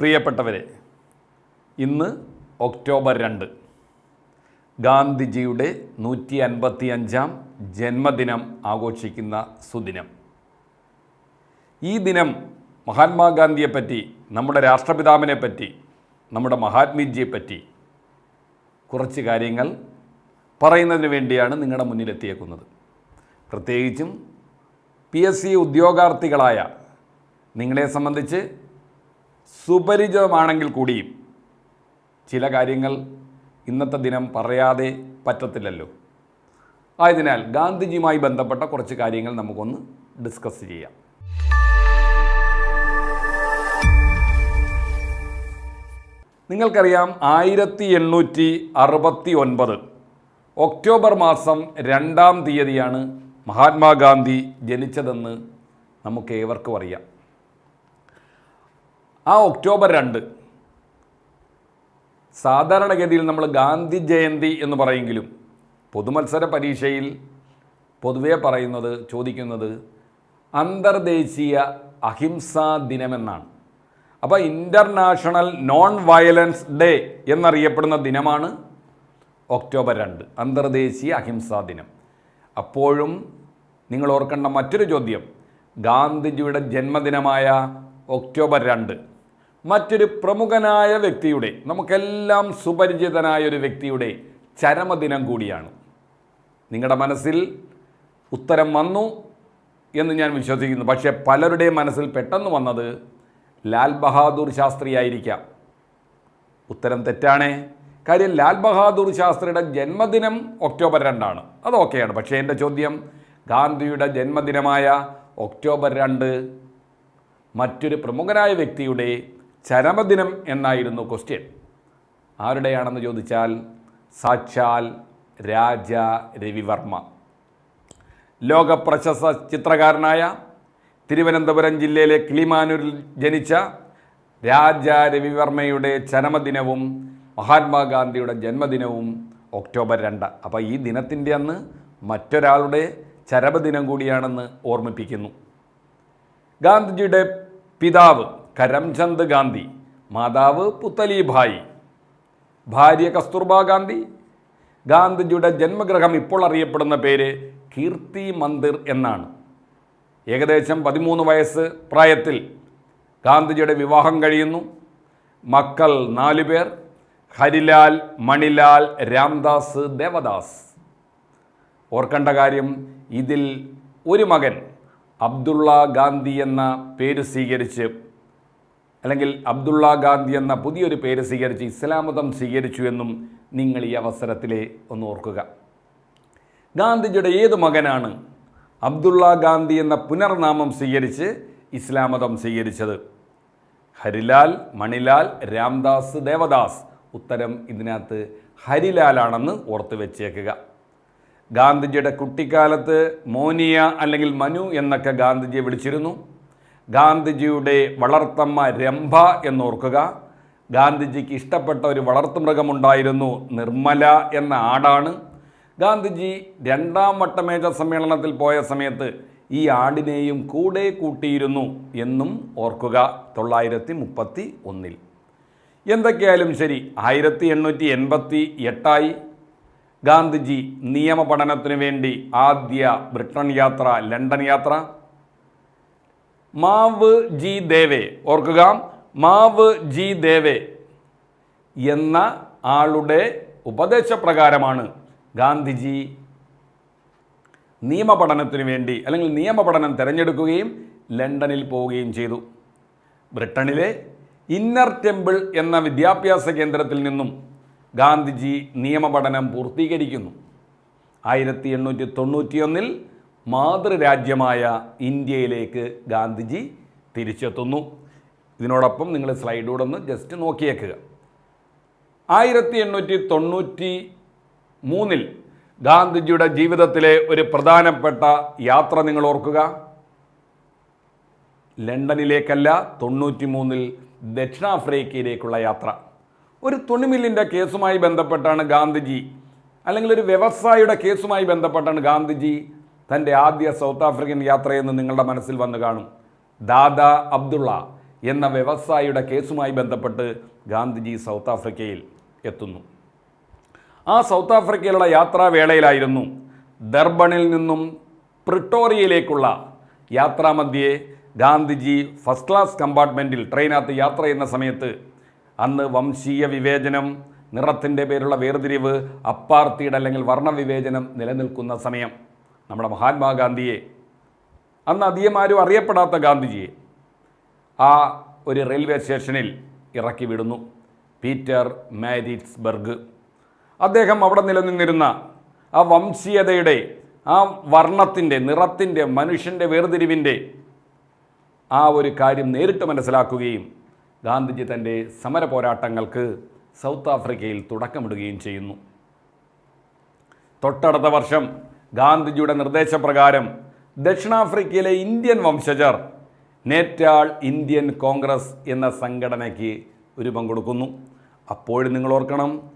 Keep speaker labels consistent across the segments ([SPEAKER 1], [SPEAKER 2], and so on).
[SPEAKER 1] പ്രിയപ്പെട്ടവരെ ഇന്ന് ഒക്ടോബർ രണ്ട്. ഗാന്ധിജിയുടെ നൂറ്റി അൻപത്തി അഞ്ചാം ജന്മദിനം ആഘോഷിക്കുന്ന സുദിനം. ഈ ദിനം മഹാത്മാഗാന്ധിയെപ്പറ്റി നമ്മുടെ രാഷ്ട്രപിതാവിനെ പറ്റി നമ്മുടെ മഹാത്മിജിയെപ്പറ്റി കുറച്ച് കാര്യങ്ങൾ പറയുന്നതിന് വേണ്ടിയാണ് നിങ്ങളുടെ മുന്നിലെത്തിയേക്കുന്നത്. പ്രത്യേകിച്ചും പി എസ് സി ഉദ്യോഗാർത്ഥികളായ നിങ്ങളെ സംബന്ധിച്ച് സുപരിചിതമാണെങ്കിൽ കൂടിയും ചില കാര്യങ്ങൾ ഇന്നത്തെ ദിനം പറയാതെ പറ്റത്തില്ലല്ലോ. ആയതിനാൽ ഗാന്ധിജിയുമായി ബന്ധപ്പെട്ട കുറച്ച് കാര്യങ്ങൾ നമുക്കൊന്ന് ഡിസ്കസ് ചെയ്യാം. നിങ്ങൾക്കറിയാം ആയിരത്തി എണ്ണൂറ്റി അറുപത്തി ഒൻപത് ഒക്ടോബർ മാസം രണ്ടാം തീയതിയാണ് മഹാത്മാഗാന്ധി ജനിച്ചതെന്ന് നമുക്ക് ഏവർക്കും അറിയാം. ആ ഒക്ടോബർ രണ്ട്. സാധാരണഗതിയിൽ നമ്മൾ ഗാന്ധി ജയന്തി എന്ന് പറയെങ്കിലും പൊതുമത്സര പരീക്ഷയിൽ പൊതുവേ പറയുന്നത് ചോദിക്കുന്നത് അന്തർദേശീയ അഹിംസാ ദിനമെന്നാണ്. അപ്പോൾ ഇന്റർനാഷണൽ നോൺ വയലൻസ് ഡേ എന്നറിയപ്പെടുന്ന ദിനമാണ് ഒക്ടോബർ രണ്ട് അന്തർദേശീയ അഹിംസാ ദിനം. അപ്പോഴും നിങ്ങൾ ഓർക്കേണ്ട മറ്റൊരു ചോദ്യം ഗാന്ധിജിയുടെ ജന്മദിനമായ ഒക്ടോബർ രണ്ട് മറ്റൊരു പ്രമുഖനായ വ്യക്തിയുടെ നമുക്കെല്ലാം സുപരിചിതനായ ഒരു വ്യക്തിയുടെ ചരമദിനം കൂടിയാണ്. നിങ്ങളുടെ മനസ്സിൽ ഉത്തരം വന്നു എന്ന് ഞാൻ വിശ്വസിക്കുന്നു. പക്ഷേ പലരുടെയും മനസ്സിൽ പെട്ടെന്ന് വന്നത് ലാൽ ബഹാദൂർ ശാസ്ത്രി ആയിരിക്കാം. ഉത്തരം തെറ്റാണേ. കാര്യം ലാൽ ബഹാദൂർ ശാസ്ത്രിയുടെ ജന്മദിനം ഒക്ടോബർ രണ്ടാണ്. അത് ഓക്കെയാണ്. പക്ഷേ എന്റെ ചോദ്യം ഗാന്ധിയുടെ ജന്മദിനമായ ഒക്ടോബർ രണ്ട് മറ്റൊരു പ്രമുഖനായ വ്യക്തിയുടെ ചരമദിനം എന്നായിരുന്നു ക്വസ്റ്റ്യൻ. ആരുടെയാണെന്ന് ചോദിച്ചാൽ സാക്ഷാൽ രാജ രവിവർമ്മ. ലോക പ്രശസ്ത ചിത്രകാരനായ തിരുവനന്തപുരം ജില്ലയിലെ കിളിമാനൂരിൽ ജനിച്ച രാജ രവിവർമ്മയുടെ ചരമദിനവും മഹാത്മാഗാന്ധിയുടെ ജന്മദിനവും ഒക്ടോബർ രണ്ട്. അപ്പോൾ ഈ ദിനത്തിന്റെ അന്ന് മറ്റൊരാളുടെ ചരമദിനം കൂടിയാണെന്ന് ഓർമ്മിപ്പിക്കുന്നു. ഗാന്ധിജിയുടെ പിതാവ് കരംചന്ദ് ഗാന്ധി മാതാവ് പുത്തലിഭായി ഭാര്യ കസ്തൂർബ ഗാന്ധി ഗാന്ധിജിയുടെ ജന്മഗ്രഹം ഇപ്പോൾ അറിയപ്പെടുന്ന പേര് കീർത്തി മന്ദിർ എന്നാണ്. ഏകദേശം പതിമൂന്ന് വയസ്സ് പ്രായത്തിൽ ഗാന്ധിജിയുടെ വിവാഹം കഴിയുന്നു. മക്കൾ നാലു പേർ ഹരിലാൽ മണിലാൽ രാംദാസ് ദേവദാസ്. ഓർക്കേണ്ട കാര്യം ഇതിൽ ഒരു മകൻ അബ്ദുള്ള ഗാന്ധി എന്ന പേര് സ്വീകരിച്ച് അല്ലെങ്കിൽ അബ്ദുള്ള ഗാന്ധി എന്ന പുതിയൊരു പേര് സ്വീകരിച്ച് ഇസ്ലാമതം സ്വീകരിച്ചു എന്നും നിങ്ങൾ ഈ അവസരത്തിൽ ഒന്ന് ഓർക്കുക. ഗാന്ധിജിയുടെ ഏത് മകനാണ് അബ്ദുള്ള ഗാന്ധി എന്ന പുനർനാമം സ്വീകരിച്ച് ഇസ്ലാമതം സ്വീകരിച്ചത്? ഹരിലാൽ മണിലാൽ രാംദാസ് ദേവദാസ്. ഉത്തരം ഇതിനകത്ത് ഹരിലാലാണെന്ന് ഓർത്ത് വെച്ചേക്കുക. ഗാന്ധിജിയുടെ കുട്ടിക്കാലത്ത് മോനിയ അല്ലെങ്കിൽ മനു എന്നൊക്കെ ഗാന്ധിജിയെ വിളിച്ചിരുന്നു. ഗാന്ധിജിയുടെ വളർത്തമ്മ രംഭ എന്നോർക്കുക. ഗാന്ധിജിക്ക് ഇഷ്ടപ്പെട്ട ഒരു വളർത്തുമൃഗമുണ്ടായിരുന്നു നിർമ്മല എന്ന ആടാണ്. ഗാന്ധിജി രണ്ടാം വട്ടമേജ സമ്മേളനത്തിൽ പോയ സമയത്ത് ഈ ആടിനെയും കൂടെ കൂട്ടിയിരുന്നു എന്നും ഓർക്കുക തൊള്ളായിരത്തി മുപ്പത്തി ഒന്നിൽ എന്തൊക്കെയായാലും ശരി ആയിരത്തി എണ്ണൂറ്റി എൺപത്തി എട്ടായി ഗാന്ധിജി നിയമ പഠനത്തിനു വേണ്ടി ആദ്യ ബ്രിട്ടൻ യാത്ര ലണ്ടൻ യാത്ര മാവ് ജി ദേവേ. ഓർക്കുക മാവ് ജി ദേവേ എന്ന ആളുടെ ഉപദേശപ്രകാരമാണ് ഗാന്ധിജി നിയമപഠനത്തിനു വേണ്ടി അല്ലെങ്കിൽ നിയമപഠനം തിരഞ്ഞെടുക്കുകയും ലണ്ടനിൽ പോവുകയും ചെയ്തു. ബ്രിട്ടനിലെ ഇന്നർ ടെമ്പിൾ എന്ന വിദ്യാഭ്യാസ കേന്ദ്രത്തിൽ നിന്നും ഗാന്ധിജി നിയമപഠനം പൂർത്തീകരിക്കുന്നു. ആയിരത്തി എണ്ണൂറ്റി തൊണ്ണൂറ്റിയൊന്നിൽ മാതൃരാജ്യമായ ഇന്ത്യയിലേക്ക് ഗാന്ധിജി തിരിച്ചെത്തുന്നു. ഇതിനോടൊപ്പം നിങ്ങൾ സ്ലൈഡൂടെ ഒന്ന് ജസ്റ്റ് നോക്കിയേക്കുക. ആയിരത്തി എണ്ണൂറ്റി തൊണ്ണൂറ്റി മൂന്നിൽ ഗാന്ധിജിയുടെ ജീവിതത്തിലെ ഒരു പ്രധാനപ്പെട്ട യാത്ര നിങ്ങൾ ഓർക്കുക. ലണ്ടനിലേക്കല്ല തൊണ്ണൂറ്റി മൂന്നിൽ ദക്ഷിണാഫ്രിക്കയിലേക്കുള്ള യാത്ര. ഒരു തുണിമില്ലിന്റെ കേസുമായി ബന്ധപ്പെട്ടാണ് ഗാന്ധിജി. അല്ലെങ്കിൽ ഒരു വ്യവസായിയുടെ കേസുമായി ബന്ധപ്പെട്ടാണ് ഗാന്ധിജി തന്റെ ആദ്യ സൗത്ത് ആഫ്രിക്കൻ യാത്രയെന്ന് നിങ്ങളുടെ മനസ്സിൽ വന്നു കാണും. ദാദ അബ്ദുള്ള എന്ന വ്യവസായിയുടെ കേസുമായി ബന്ധപ്പെട്ട് ഗാന്ധിജി സൗത്ത് ആഫ്രിക്കയിൽ എത്തുന്നു. ആ സൗത്ത് ആഫ്രിക്കയിലുള്ള യാത്രാവേളയിലായിരുന്നു ദർബണിൽ നിന്നും പ്രിട്ടോറിയയിലേക്കുള്ള യാത്രാമധ്യേ ഗാന്ധിജി ഫസ്റ്റ് ക്ലാസ് കമ്പാർട്ട്മെന്റിൽ ട്രെയിനകത്ത് യാത്ര ചെയ്യുന്ന സമയത്ത് അന്ന് വംശീയ വിവേചനം നിറത്തിന്റെ പേരുള്ള വേർതിരിവ് അപ്പാർത്തിയുടെ അല്ലെങ്കിൽ വർണവിവേചനം നിലനിൽക്കുന്ന സമയം. നമ്മുടെ മഹാത്മാഗാന്ധിയെ അന്ന് അധികം ആരും അറിയപ്പെടാത്ത ഗാന്ധിജിയെ ആ ഒരു റെയിൽവേ സ്റ്റേഷനിൽ ഇറക്കി വിടുന്നു. Pietermaritzburg. അദ്ദേഹം അവിടെ നിലനിന്നിരുന്ന ആ വംശീയതയുടെ ആ വർണത്തിന്റെ നിറത്തിന്റെ മനുഷ്യന്റെ വേർതിരിവിന്റെ ആ ഒരു കാര്യം നേരിട്ട് മനസ്സിലാക്കുകയും ഗാന്ധിജി തന്റെ സമര പോരാട്ടങ്ങൾക്ക് സൗത്ത് ആഫ്രിക്കയിൽ തുടക്കമിടുകയും ചെയ്യുന്നു. തൊട്ടടുത്ത വർഷം ഗാന്ധിജിയുടെ നിർദ്ദേശപ്രകാരം ദക്ഷിണാഫ്രിക്കയിലെ ഇന്ത്യൻ വംശജർ നേറ്റാൾ ഇന്ത്യൻ കോൺഗ്രസ് എന്ന സംഘടനയ്ക്ക് രൂപം കൊടുക്കുന്നു അപ്പോഴും നിങ്ങൾ ഓർക്കണം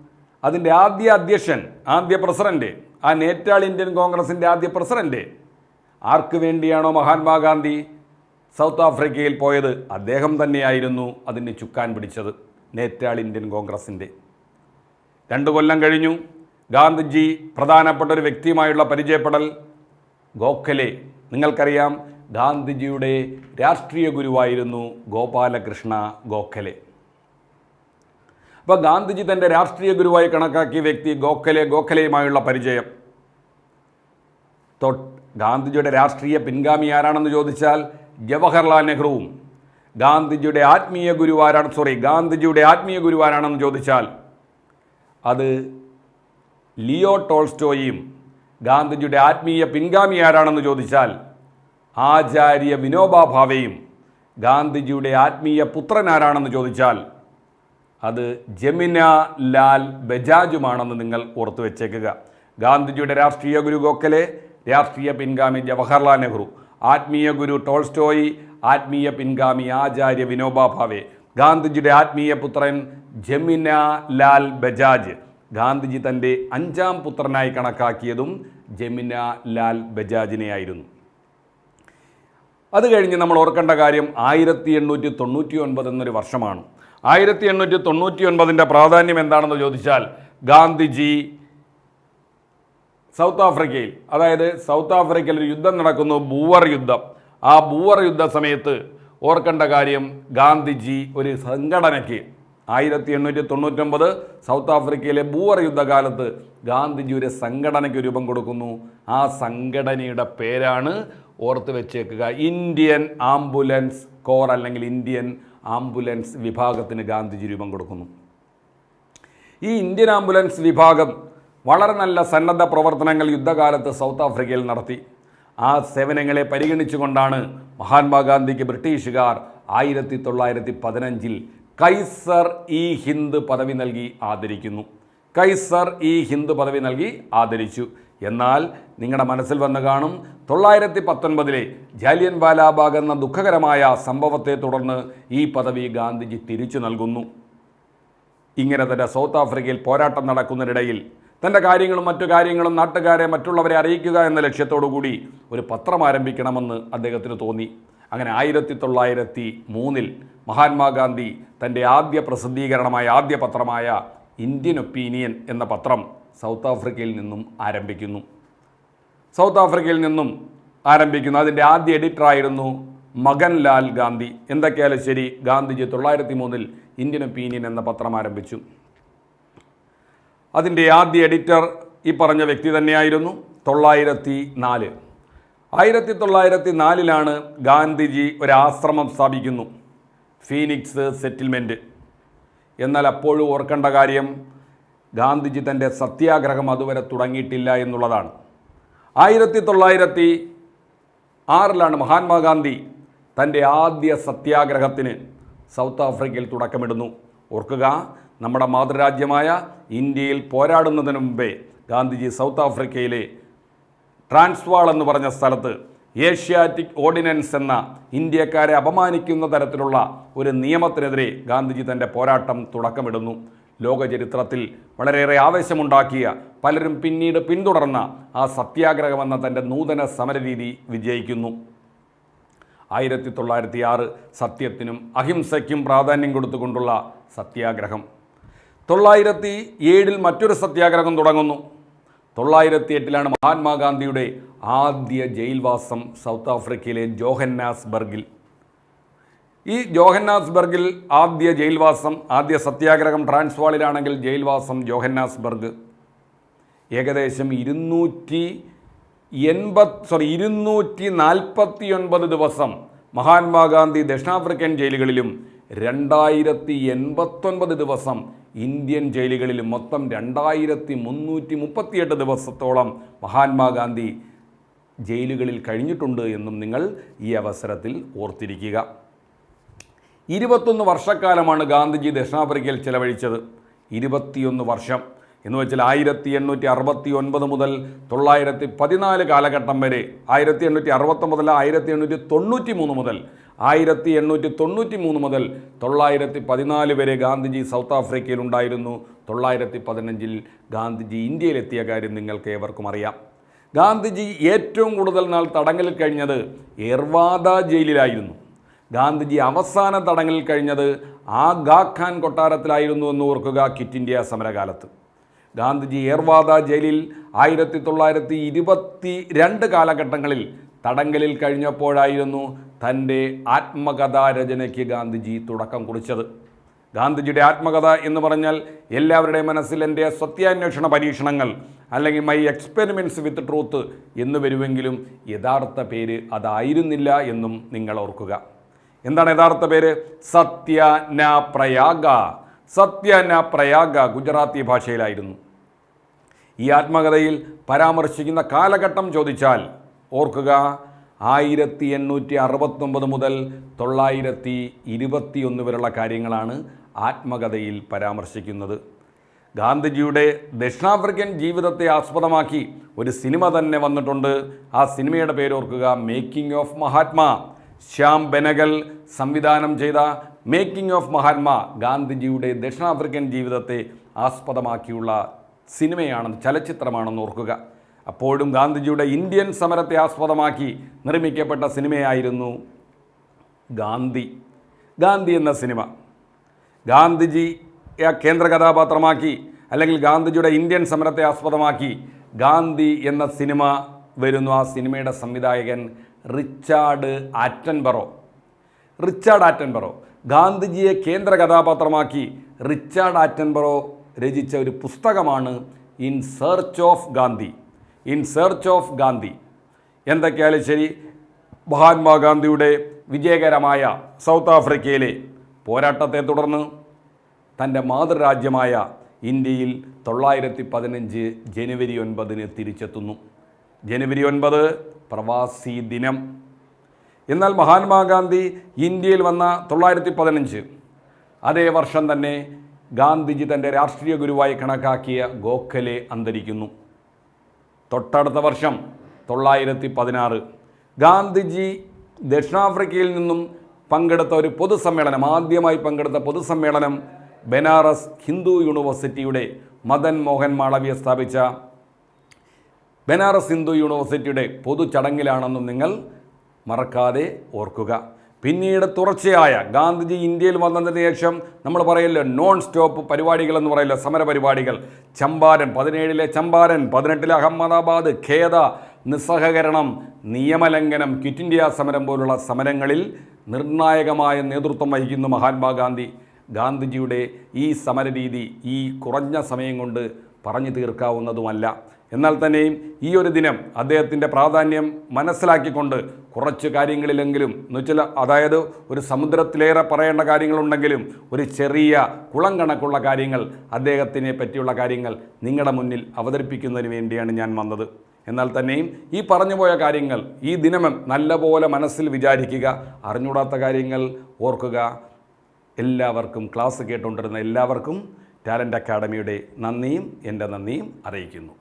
[SPEAKER 1] അതിന്റെ ആദ്യ അധ്യക്ഷൻ ആദ്യ പ്രസിഡന്റ് ആ നേറ്റാൾ ഇന്ത്യൻ കോൺഗ്രസിന്റെ ആദ്യ പ്രസിഡന്റ് ആർക്ക് വേണ്ടിയാണോ മഹാത്മാഗാന്ധി സൗത്ത് ആഫ്രിക്കയിൽ പോയത്? അദ്ദേഹം തന്നെയായിരുന്നു അതിന് ചുക്കാൻ പിടിച്ചത് നേറ്റാൾ ഇന്ത്യൻ കോൺഗ്രസിന്റെ. രണ്ടു കൊല്ലം കഴിഞ്ഞു ഗാന്ധിജി പ്രധാനപ്പെട്ട ഒരു വ്യക്തിയുമായുള്ള പരിചയപ്പെടൽ. ഗോഖലെ നിങ്ങൾക്കറിയാം ഗാന്ധിജിയുടെ രാഷ്ട്രീയ ഗുരുവായിരുന്നു ഗോപാലകൃഷ്ണ ഗോഖലെ. അപ്പോൾ ഗാന്ധിജി തന്റെ രാഷ്ട്രീയ ഗുരുവായി കണക്കാക്കിയ വ്യക്തി ഗോഖലെ ഗോഖലെയുമായുള്ള പരിചയം. തൊട്ട് ഗാന്ധിജിയുടെ രാഷ്ട്രീയ പിൻഗാമി ആരാണെന്ന് ചോദിച്ചാൽ ജവഹർലാൽ നെഹ്റുവും. ഗാന്ധിജിയുടെ ആത്മീയ ഗുരുവാരാണ് സോറി ഗാന്ധിജിയുടെ ആത്മീയ ഗുരുവാരാണെന്ന് ചോദിച്ചാൽ അത് ലിയോ ടോൾസ്റ്റോയും ഗാന്ധിജിയുടെ ആത്മീയ പിൻഗാമി ആരാണെന്ന് ചോദിച്ചാൽ ആചാര്യ വിനോബ ഭാവേയും ഗാന്ധിജിയുടെ ആത്മീയ പുത്രൻ ആരാണെന്ന് ചോദിച്ചാൽ അത് ജമിന ലാൽ ബജാജുമാണെന്ന് നിങ്ങൾ ഓർത്തു വെച്ചേക്കുക. ഗാന്ധിജിയുടെ രാഷ്ട്രീയ ഗുരു ഗോഖലെ രാഷ്ട്രീയ പിൻഗാമി ജവഹർലാൽ നെഹ്റു ആത്മീയ ഗുരു ടോൾസ്റ്റോയി ആത്മീയ പിൻഗാമി ആചാര്യ വിനോബ ഭാവെ ഗാന്ധിജിയുടെ ആത്മീയ പുത്രൻ ജമിന ലാൽ ബജാജ്. ഗാന്ധിജി തന്റെ അഞ്ചാം പുത്രനായി കണക്കാക്കിയതും ജമിന ലാൽ ബജാജിനെയായിരുന്നു. അത് കഴിഞ്ഞ് നമ്മൾ ഓർക്കേണ്ട കാര്യം ആയിരത്തി എണ്ണൂറ്റി തൊണ്ണൂറ്റി ഒൻപത് എന്നൊരു വർഷമാണ്. ആയിരത്തി എണ്ണൂറ്റി തൊണ്ണൂറ്റി ഒൻപതിന്റെ പ്രാധാന്യം എന്താണെന്ന് ചോദിച്ചാൽ ഗാന്ധിജി സൗത്ത് ആഫ്രിക്കയിൽ അതായത് സൗത്ത് ആഫ്രിക്കയിൽ ഒരു യുദ്ധം നടക്കുന്നു ബൂവർ യുദ്ധം. ആ ബൂവർ യുദ്ധ സമയത്ത് ഓർക്കേണ്ട കാര്യം ഗാന്ധിജി ഒരു സംഘടനയ്ക്ക് ആയിരത്തി എണ്ണൂറ്റി തൊണ്ണൂറ്റൊമ്പത് സൗത്ത് ആഫ്രിക്കയിലെ ബൂവർ യുദ്ധകാലത്ത് ഗാന്ധിജി ഒരു സംഘടനയ്ക്ക് രൂപം കൊടുക്കുന്നു. ആ സംഘടനയുടെ പേരാണ് ഓർത്ത് വെച്ചേക്കുക. ഇന്ത്യൻ ആംബുലൻസ് കോർ അല്ലെങ്കിൽ ഇന്ത്യൻ ആംബുലൻസ് വിഭാഗത്തിന് ഗാന്ധിജി രൂപം കൊടുക്കുന്നു. ഈ ഇന്ത്യൻ ആംബുലൻസ് വിഭാഗം വളരെ നല്ല സന്നദ്ധ പ്രവർത്തനങ്ങൾ യുദ്ധകാലത്ത് സൗത്ത് ആഫ്രിക്കയിൽ നടത്തി. ആ സേവനങ്ങളെ പരിഗണിച്ചുകൊണ്ടാണ് മഹാത്മാഗാന്ധിക്ക് ബ്രിട്ടീഷുകാർ ആയിരത്തി തൊള്ളായിരത്തി പതിനഞ്ചിൽ കൈസർ ഇ ഹിന്ദ് പദവി നൽകി ആദരിക്കുന്നു. കൈസർ ഇ ഹിന്ദ് പദവി നൽകി ആദരിച്ചു. എന്നാൽ നിങ്ങളുടെ മനസ്സിൽ വന്ന് കാണും തൊള്ളായിരത്തി പത്തൊൻപതിലെ ജാലിയൻ വാലാബാഗ് എന്ന ദുഃഖകരമായ സംഭവത്തെ തുടർന്ന് ഈ പദവി ഗാന്ധിജി തിരിച്ചു നൽകുന്നു. ഇങ്ങനെ തന്നെ സൗത്ത് ആഫ്രിക്കയിൽ പോരാട്ടം നടക്കുന്നതിനിടയിൽ തന്റെ കാര്യങ്ങളും മറ്റു കാര്യങ്ങളും നാട്ടുകാരെ മറ്റുള്ളവരെ അറിയിക്കുക എന്ന ലക്ഷ്യത്തോടു കൂടി ഒരു പത്രം ആരംഭിക്കണമെന്ന് അദ്ദേഹത്തിന് തോന്നി. അങ്ങനെ ആയിരത്തി തൊള്ളായിരത്തി മൂന്നിൽ മഹാത്മാഗാന്ധി തന്റെ ആദ്യ പ്രസിദ്ധീകരണമായ ആദ്യ പത്രമായ ഇന്ത്യൻ ഒപ്പീനിയൻ എന്ന പത്രം സൗത്ത് ആഫ്രിക്കയിൽ നിന്നും ആരംഭിക്കുന്നു. സൗത്ത് ആഫ്രിക്കയിൽ നിന്നും ആരംഭിക്കുന്നു. അതിന്റെ ആദ്യ എഡിറ്ററായിരുന്നു മകൻലാൽ ഗാന്ധി. എന്തൊക്കെയാലും ശരി ഗാന്ധിജി തൊള്ളായിരത്തി മൂന്നിൽ ഇന്ത്യൻ ഒപ്പീനിയൻ എന്ന പത്രം ആരംഭിച്ചു. അതിന്റെ ആദ്യ എഡിറ്റർ ഈ പറഞ്ഞ വ്യക്തി തന്നെയായിരുന്നു. തൊള്ളായിരത്തി നാല് ആയിരത്തി തൊള്ളായിരത്തി നാലിലാണ് ഗാന്ധിജി ഒരാശ്രമം സ്ഥാപിക്കുന്നു. ഫീനിക്സ് സെറ്റിൽമെന്റ് എന്നാൽ അപ്പോഴും ഓർക്കേണ്ട കാര്യം ഗാന്ധിജി തന്റെ സത്യാഗ്രഹം അതുവരെ തുടങ്ങിയിട്ടില്ല എന്നുള്ളതാണ്. ആയിരത്തി തൊള്ളായിരത്തി ആറിലാണ് മഹാത്മാഗാന്ധി തന്റെ ആദ്യ സത്യാഗ്രഹത്തിന് സൗത്ത് ആഫ്രിക്കയിൽ തുടക്കമിടുന്നു. ഓർക്കുക നമ്മുടെ മാതൃരാജ്യമായ ഇന്ത്യയിൽ പോരാടുന്നതിന് മുമ്പേ ഗാന്ധിജി സൗത്ത് ആഫ്രിക്കയിലെ ട്രാൻസ്വാൾ എന്ന് പറഞ്ഞ സ്ഥലത്ത് ഏഷ്യാറ്റിക് ഓർഡിനൻസ് എന്ന ഇന്ത്യക്കാരെ അപമാനിക്കുന്ന തരത്തിലുള്ള ഒരു നിയമത്തിനെതിരെ ഗാന്ധിജി തന്റെ പോരാട്ടം തുടക്കമിടുന്നു. ലോക ചരിത്രത്തിൽ വളരെയേറെ ആവേശമുണ്ടാക്കിയ പലരും പിന്നീട് പിന്തുടർന്ന ആ സത്യാഗ്രഹമെന്ന തന്റെ നൂതന സമരരീതി വിജയിക്കുന്നു. ആയിരത്തി തൊള്ളായിരത്തി ആറ് സത്യത്തിനും അഹിംസയ്ക്കും പ്രാധാന്യം കൊടുത്തുകൊണ്ടുള്ള സത്യാഗ്രഹം. തൊള്ളായിരത്തി ഏഴിൽ മറ്റൊരു സത്യാഗ്രഹം തുടങ്ങുന്നു. തൊള്ളായിരത്തി എട്ടിലാണ് മഹാത്മാഗാന്ധിയുടെ ആദ്യ ജയിൽവാസം സൗത്ത് ആഫ്രിക്കയിലെ ജോഹന്നാസ്ബർഗിൽ. ഈ ജോഹന്നാസ്ബർഗിൽ ആദ്യ ജയിൽവാസം ആദ്യ സത്യാഗ്രഹം ട്രാൻസ്വാളിലാണെങ്കിൽ ജയിൽവാസം ജോഹന്നാസ്ബർഗ്. ഏകദേശം ഇരുന്നൂറ്റി എൺപത് സോറി ഇരുന്നൂറ്റി നാൽപ്പത്തി ഒൻപത് ദിവസം മഹാത്മാഗാന്ധി ദക്ഷിണാഫ്രിക്കൻ ജയിലുകളിലും രണ്ടായിരത്തി എൺപത്തൊൻപത് ദിവസം ഇന്ത്യൻ ജയിലുകളിൽ മൊത്തം രണ്ടായിരത്തി മുന്നൂറ്റി മുപ്പത്തിയെട്ട് ദിവസത്തോളം മഹാത്മാഗാന്ധി ജയിലുകളിൽ കഴിഞ്ഞിട്ടുണ്ട് എന്നും നിങ്ങൾ ഈ അവസരത്തിൽ ഓർത്തിരിക്കുക. ഇരുപത്തൊന്ന് വർഷക്കാലമാണ് ഗാന്ധിജി ദക്ഷിണാഫ്രിക്കയിൽ ചെലവഴിച്ചത്. ഇരുപത്തിയൊന്ന് വർഷം. എന്ന് വെച്ചാൽ ആയിരത്തി എണ്ണൂറ്റി അറുപത്തി ഒൻപത് മുതൽ തൊള്ളായിരത്തി പതിനാല് കാലഘട്ടം വരെ ആയിരത്തി എണ്ണൂറ്റി അറുപത്തൊമ്പതല്ല ആയിരത്തി എണ്ണൂറ്റി തൊണ്ണൂറ്റി മൂന്ന് മുതൽ ആയിരത്തി എണ്ണൂറ്റി തൊണ്ണൂറ്റി മൂന്ന് മുതൽ തൊള്ളായിരത്തി പതിനാല് വരെ ഗാന്ധിജി സൗത്ത് ആഫ്രിക്കയിൽ ഉണ്ടായിരുന്നു. തൊള്ളായിരത്തി പതിനഞ്ചിൽ ഗാന്ധിജി ഇന്ത്യയിലെത്തിയ കാര്യം നിങ്ങൾക്ക് ഏവർക്കും അറിയാം. ഗാന്ധിജി ഏറ്റവും കൂടുതൽ നാൾ തടങ്കലിൽ കഴിഞ്ഞത് എർവാദ ജയിലിലായിരുന്നു. ഗാന്ധിജി അവസാന തടങ്കലിൽ കഴിഞ്ഞത് ആഗാ ഖാൻ കൊട്ടാരത്തിലായിരുന്നു എന്ന് ഓർക്കുക കിറ്റ് ഇന്ത്യ സമരകാലത്ത്. ഗാന്ധിജി ഏർവാദ ജയിലിൽ ആയിരത്തി തൊള്ളായിരത്തി ഇരുപത്തി രണ്ട് കാലഘട്ടങ്ങളിൽ തടങ്കലിൽ കഴിഞ്ഞപ്പോഴായിരുന്നു തന്റെ ആത്മകഥാ രചനയ്ക്ക് ഗാന്ധിജി തുടക്കം കുറിച്ചത്. ഗാന്ധിജിയുടെ ആത്മകഥ എന്ന് പറഞ്ഞാൽ എല്ലാവരുടെയും മനസ്സിൽ എന്റെ സത്യാന്വേഷണ പരീക്ഷണങ്ങൾ അല്ലെങ്കിൽ മൈ എക്സ്പെരിമെന്റ്സ് വിത്ത് ട്രൂത്ത് എന്ന് വരുമെങ്കിലും യഥാർത്ഥ പേര് അതായിരുന്നില്ല എന്നും നിങ്ങൾ ഓർക്കുക. എന്താണ് യഥാർത്ഥ പേര്? സത്യ ന പ്രയാഗ. സത്യ ന പ്രയാഗ ഗുജറാത്തി ഭാഷയിലായിരുന്നു. ഈ ആത്മകഥയിൽ പരാമർശിക്കുന്ന കാലഘട്ടം ചോദിച്ചാൽ ഓർക്കുക ആയിരത്തി എണ്ണൂറ്റി അറുപത്തൊമ്പത് മുതൽ തൊള്ളായിരത്തി ഇരുപത്തിയൊന്ന് വരെയുള്ള കാര്യങ്ങളാണ് ആത്മകഥയിൽ പരാമർശിക്കുന്നത്. ഗാന്ധിജിയുടെ ദക്ഷിണാഫ്രിക്കൻ ജീവിതത്തെ ആസ്പദമാക്കി ഒരു സിനിമ തന്നെ വന്നിട്ടുണ്ട്. ആ സിനിമയുടെ പേര് ഓർക്കുക മേക്കിംഗ് ഓഫ് മഹാത്മാ ശ്യാം ബെനഗൽ സംവിധാനം ചെയ്ത മേക്കിംഗ് ഓഫ് മഹാത്മാ ഗാന്ധിജിയുടെ ദക്ഷിണാഫ്രിക്കൻ ജീവിതത്തെ ആസ്പദമാക്കിയുള്ള സിനിമയാണെന്ന് ചലച്ചിത്രമാണെന്ന് ഓർക്കുക. അപ്പോഴും ഗാന്ധിജിയുടെ ഇന്ത്യൻ സമരത്തെ ആസ്പദമാക്കി നിർമ്മിക്കപ്പെട്ട സിനിമയായിരുന്നു ഗാന്ധി ഗാന്ധി എന്ന സിനിമ. ഗാന്ധിജി കേന്ദ്ര കഥാപാത്രമാക്കി അല്ലെങ്കിൽ ഗാന്ധിജിയുടെ ഇന്ത്യൻ സമരത്തെ ആസ്പദമാക്കി ഗാന്ധി എന്ന സിനിമ വരുന്നു. ആ സിനിമയുടെ സംവിധായകൻ റിച്ചാർഡ് ആറ്റൻബറോ. Richard Attenborough. ഗാന്ധിജിയെ കേന്ദ്ര കഥാപാത്രമാക്കി റിച്ചാർഡ് ആറ്റൻബറോ രചിച്ച ഒരു പുസ്തകമാണ് in search of Gandhi. In search of Gandhi. എന്തൊക്കെയാലും ശരി മഹാത്മാഗാന്ധിയുടെ വിജയകരമായ സൗത്ത് ആഫ്രിക്കയിലെ പോരാട്ടത്തെ തുടർന്ന് തന്റെ മാതൃരാജ്യമായ ഇന്ത്യയിൽ തൊള്ളായിരത്തി പതിനഞ്ച് ജനുവരി ഒൻപതിന് തിരിച്ചെത്തുന്നു. ജനുവരി ഒൻപത് പ്രവാസി ദിനം. എന്നാൽ മഹാത്മാഗാന്ധി ഇന്ത്യയിൽ വന്ന തൊള്ളായിരത്തി പതിനഞ്ച് അതേ വർഷം തന്നെ ഗാന്ധിജി തന്റെ രാഷ്ട്രീയ ഗുരുവായി കണക്കാക്കിയ ഗോഖലെ അന്തരിക്കുന്നു. തൊട്ടടുത്ത വർഷം തൊള്ളായിരത്തി പതിനാറ് ഗാന്ധിജി ദക്ഷിണാഫ്രിക്കയിൽ നിന്നും പങ്കെടുത്ത ഒരു പൊതുസമ്മേളനം ആദ്യമായി പങ്കെടുത്ത പൊതുസമ്മേളനം ബനാറസ് ഹിന്ദു യൂണിവേഴ്സിറ്റിയുടെ മദൻ മോഹൻ മാളവ്യ സ്ഥാപിച്ച ബനാറസ് ഹിന്ദു യൂണിവേഴ്സിറ്റിയുടെ പൊതു ചടങ്ങിലാണെന്നും നിങ്ങൾ മറക്കാതെ ഓർക്കുക. പിന്നീട് തുടർച്ചയായ ഗാന്ധിജി ഇന്ത്യയിൽ വന്നതിന് ശേഷം നമ്മൾ പറയല്ലോ നോൺ സ്റ്റോപ്പ് പരിപാടികൾ എന്ന് പറയല്ലോ സമരപരിപാടികൾ ചമ്പാരൻ പതിനേഴിലെ ചമ്പാരൻ പതിനെട്ടിലെ അഹമ്മദാബാദ് ഖേദ നിസ്സഹകരണം നിയമലംഘനം ക്വിറ്റ് ഇന്ത്യ സമരം പോലുള്ള സമരങ്ങളിൽ നിർണായകമായ നേതൃത്വം വഹിക്കുന്നു മഹാത്മാഗാന്ധി ഗാന്ധിജിയുടെ ഈ സമരരീതി ഈ കുറഞ്ഞ സമയം കൊണ്ട് പറഞ്ഞു തീർക്കാവുന്നതുമല്ല. എന്നാൽ തന്നെയും ഈ ഒരു ദിനം അദ്ദേഹത്തിന്റെ പ്രാധാന്യം മനസ്സിലാക്കിക്കൊണ്ട് കുറച്ച് കാര്യങ്ങളിലെങ്കിലും എന്ന് വെച്ചാൽ അതായത് ഒരു സമുദ്രത്തിലേറെ പറയേണ്ട കാര്യങ്ങളുണ്ടെങ്കിലും ഒരു ചെറിയ കുളം കണക്കുള്ള കാര്യങ്ങൾ അദ്ദേഹത്തിനെ പറ്റിയുള്ള കാര്യങ്ങൾ നിങ്ങളുടെ മുന്നിൽ അവതരിപ്പിക്കുന്നതിന് വേണ്ടിയാണ് ഞാൻ വന്നത്. എന്നാൽ തന്നെയും ഈ പറഞ്ഞുപോയ കാര്യങ്ങൾ ഈ ദിനമം നല്ലപോലെ മനസ്സിൽ വിചാരിക്കുക അറിഞ്ഞൂടാത്ത കാര്യങ്ങൾ ഓർക്കുക. എല്ലാവർക്കും ക്ലാസ് കേട്ടുകൊണ്ടിരുന്ന എല്ലാവർക്കും ടാലന്റ് അക്കാഡമിയുടെ നന്ദിയും എന്റെ നന്ദിയും അറിയിക്കുന്നു.